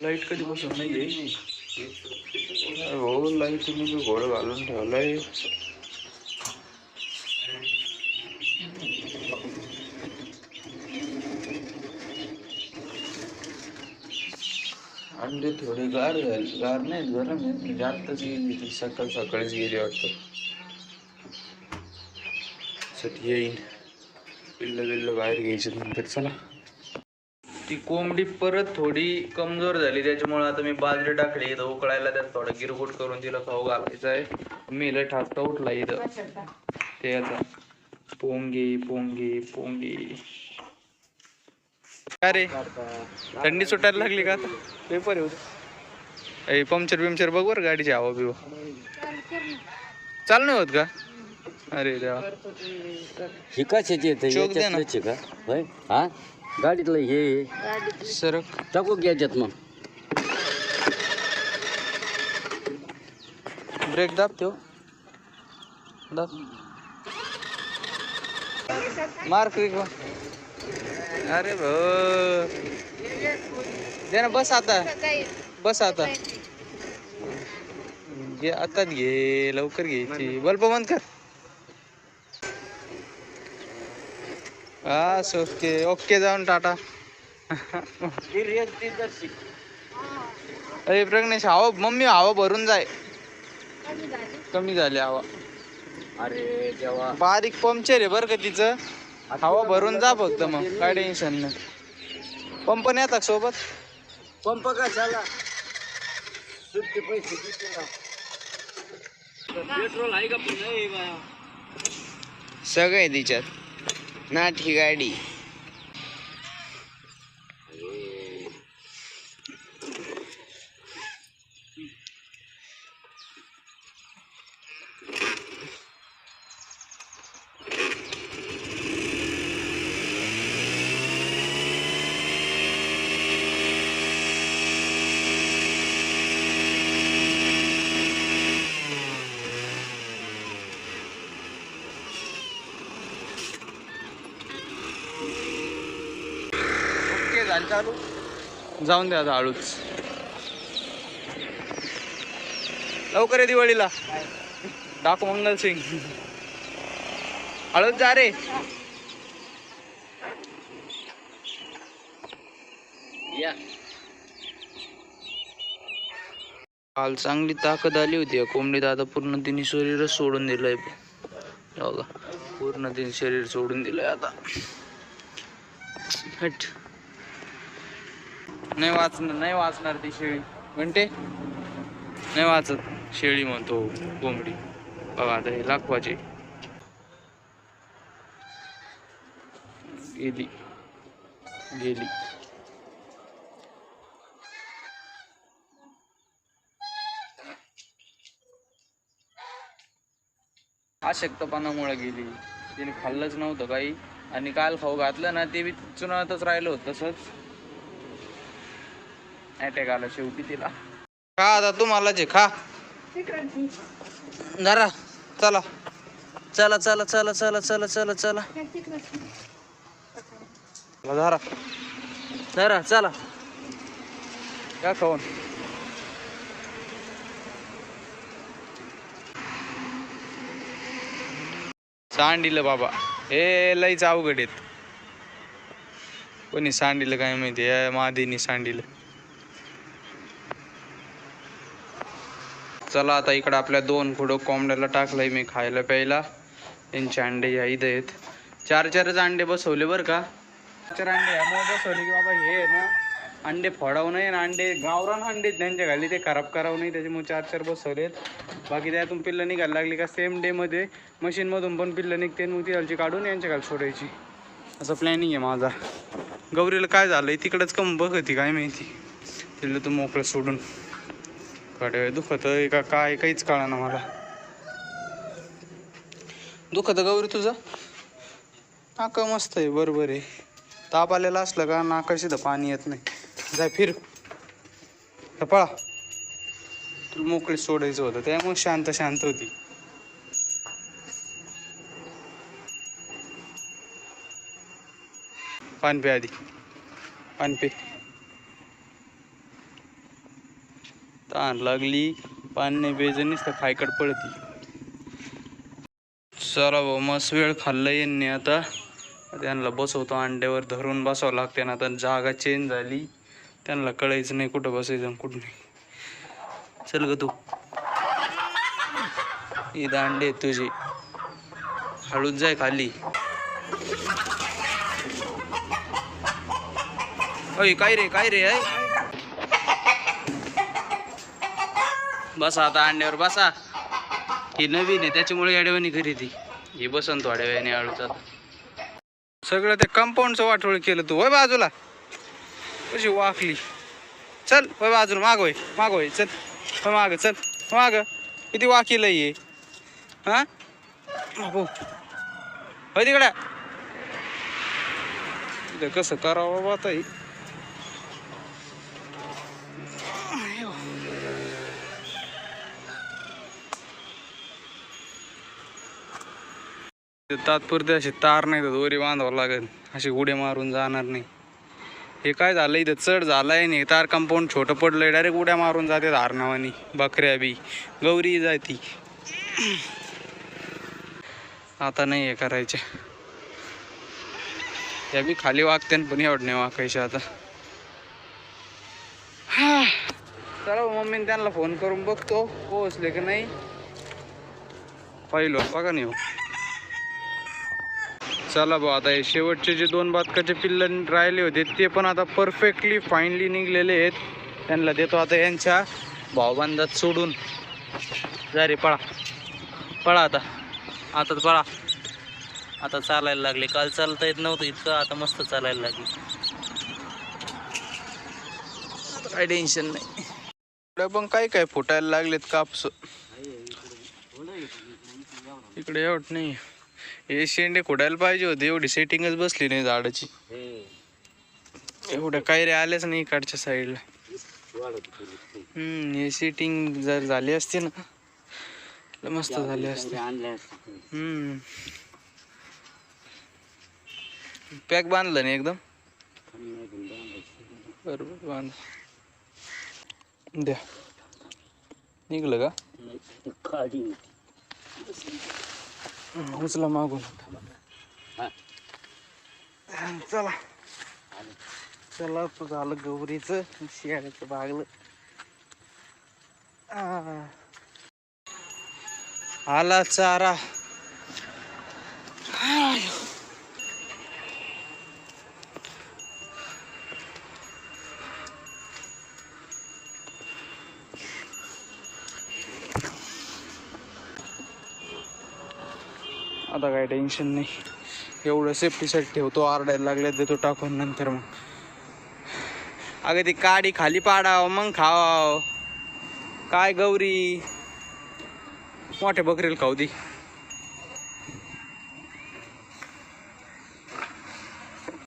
Light कधी बसून नाही हो लाइट मी घोड घालून ठेवलाय. अंडे थोडे गार झाले. गार नाही गरम आहे जास्तच गेली ती सकाळ सकाळीच गेली वाटतं. सत येईन. पिल्ल बिल्ल बाहेर घ्यायचे नंतर चला. ती कोंबडी परत थोडी कमजोर झाली त्याच्यामुळे आता मी बाजरी टाकली इथं उकळायला त्यात थोडा गिरगुट करून तिला खाऊ घालायचं आहे. मी लय ठाकता उठला इथं. ते आता पोंगी पोंगी पोंगी. काय रे? थंडी सुटायला लागली का? आता पेपर आहे पंक्चर बिमचर बघ बरं गाडीची हवा बिवा. चालू नाही होत का? अरे देवा. हे कशाचे येते का? हा? गाडीतलं हे. सरक. टाकू की याच्यात मग. ब्रेक दाब ठेव दाब. मार क्लिक अरे भो. दे ना बस आता. बस आता. घे आताच घे लवकर घ्यायची बल्ब बंद कर. हा ओके ओके जाऊन टाटा. अरे प्रज्ञेश हवा मम्मी हवा भरून जाय. कमी झाली हवा. अरे देवा. बारीक पंक्चर आहे बरं का तिचं. हवा भरून जा फक्त मग काय टेन्शन नाही. पंप नाही येतात सोबत? पंप कशाला? सुट्टे पैसे किती ना पेट्रोल आहे का. सगळे तिच्यात. ના ગાડી झाली चालू जाऊन द्या आता हळूच लवकर आहे दिवाळीला. डाकू मंगल सिंग. हळूच जा रे. या. काल चांगली ताकद आली होती. कोंबडीत आता पूर्ण तिने शरीरच सोडून दिलंय. बघा पूर्ण तिने शरीर सोडून दिलंय आता. हट. नाही वाचणार नाही वाचणार ती शेळी. म्हणते नाही वाचत. शेळी म्हणतो कोंबडी. बघा आता हे लाखवाचे. गेली. गेली. अशक्तपणामुळे गेली. तिने खाल्लंच नव्हतं काही. आणि काल खाऊ घातलं ना ते बी चुनातच राहिलं होतं तसंच. अटॅक आला शेवटी तिला. खा आता तुम्हाला जे खा. जरा चला. चला चला चला चला चला चला चला. धरा धरा चला का खाऊन. सांडिलं बाबा. हे लईच अवघड आहेत. कोणी सांडिलं काय माहिती? या मादीनी सांडिलं. चला आता इकडं आपल्या दोन खुडं कोंबड्याला टाकलंय मी खायला प्यायला. यांचे अंडे या इथे आहेत. चार चारच अंडे बसवले बरं का? चार अंडे यामुळे बसवले की बाबा हे आहे ना अंडे फोडावू नये आणि अंडे गावरान अंडे आहेत त्यांच्या घाली ते खराब करावं नाही त्याच्यामुळे चार चार बसवलेत बाकी त्यातून पिल्लं निघायला लागली का सेम डेमध्ये मशीनमधून पण पिल्लं निघते मग ती हलची काढून यांच्या खाली सोडायची. असं प्लॅनिंग आहे माझा. गौरीला काय झालंय तिकडंच कम बघती काय माहिती. तिला तू मोकळं सोडून. कडे दुखत का काय? काहीच कळा ना मला. दुखत गौरी तुझं? नाक मस्त आहे बरोबर आहे. ताप आलेला असलं का नाकाशी तर पाणी येत नाही. जाय फिर. तर पळा. तुला मोकळी सोडायचं होतं त्यामुळे शांत शांत होती. पान पे आधी. पान पे. तहान लागली पाणी नाही प्यायचं खायकड पडती. चला भाऊ मस्त वेळ खाल्लं यांनी आता. त्यांना बसवतो अंड्यावर धरून बसावं लागते ना आता जागा चेंज झाली. त्यांना कळायचं नाही कुठं बसायचं कुठं नाही. चल ग तू. ही दांडे तुझे. हळूच जाय खाली. अय काय रे काय रे अय? बसा आता अंड्यावर बसा. ही नवीन आहे त्याच्यामुळे येड्यावानी घरी ती. ही बसन थोड्या वेळाने आळूच आता. सगळं ते कंपाऊंडचं वाटोळ केलं तू. वय बाजूला? कशी वाकली. चल वय बाजूला. मागोय मागोय चल होय माग. चल माग. किती वाकीलं ये हा? मागो हो. होय तिकडे. कसं करावं बाबा आता हे? ते तात्पुरते असे तार नाही तर दोरी बांधावं लागेल. असे उडे मारून जाणार नाही. हे काय झालं इथं चढ झालाय नाही तार कंपाऊंड छोटं पडलंय. डायरेक्ट उड्या मारून जाते धारणावानी. बकऱ्या बी. गौरी जाती. आता नाही हे करायचे. या बी खाली वागते पण एवढं नाही वाकायचे आता. हा. चला हो, मम्मीने त्यांना फोन करून बघतो. पोहोचले की नाही? पहिलो बघा नाही हो. चला भाऊ आता हे शेवटचे जे दोन बातकाचे पिल्ल राहिले होते ते पण आता परफेक्टली फाईनली निघलेले आहेत. त्यांना देतो आता यांच्या भावबांधात सोडून. जा रे पळा. पळा आता. आता पळा. आता चालायला लागले. काल चालता येत नव्हतं इतकं आता मस्त चालायला लागले. काही काय टेन्शन नाही. पण काय काय फुटायला लागलेत कापस. इकडे एवढ नाही. हे शेंडे खोडायला पाहिजे होते. एवढी सेटिंगच बसली नाही झाडाची. एवढ्या काय रे आल्याच नाही इकडच्या साईडला हम्म हे सेटिंग जर झाली असती ना तर मस्त झाली असते. हम्म. पॅक बांधलं नाही एकदम? बरोबर बांध द्या. निघलं का? उचला मागून. चला. चला तर झालं गौरीचं शियाळ्याचं भागलं. आला चारा. आता काय टेन्शन नाही. एवढं सेफ्टीसाठी ठेवतो आरडायला लागले देतो टाकून नंतर मग. अगं ती काडी खाली पाडाव मग खावाव. काय गौरी? मोठ्या बकरीला खाऊ दी.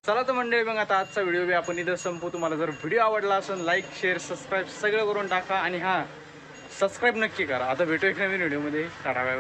चला तर मंडळी मग आता आजचा व्हिडिओ बी आपण इथं संपू. तुम्हाला जर व्हिडिओ आवडला असेल लाईक शेअर सबस्क्राईब सगळं करून टाका. आणि हां सबस्क्राईब नक्की करा. आता भेटू एक नवीन व्हिडिओमध्ये टाटा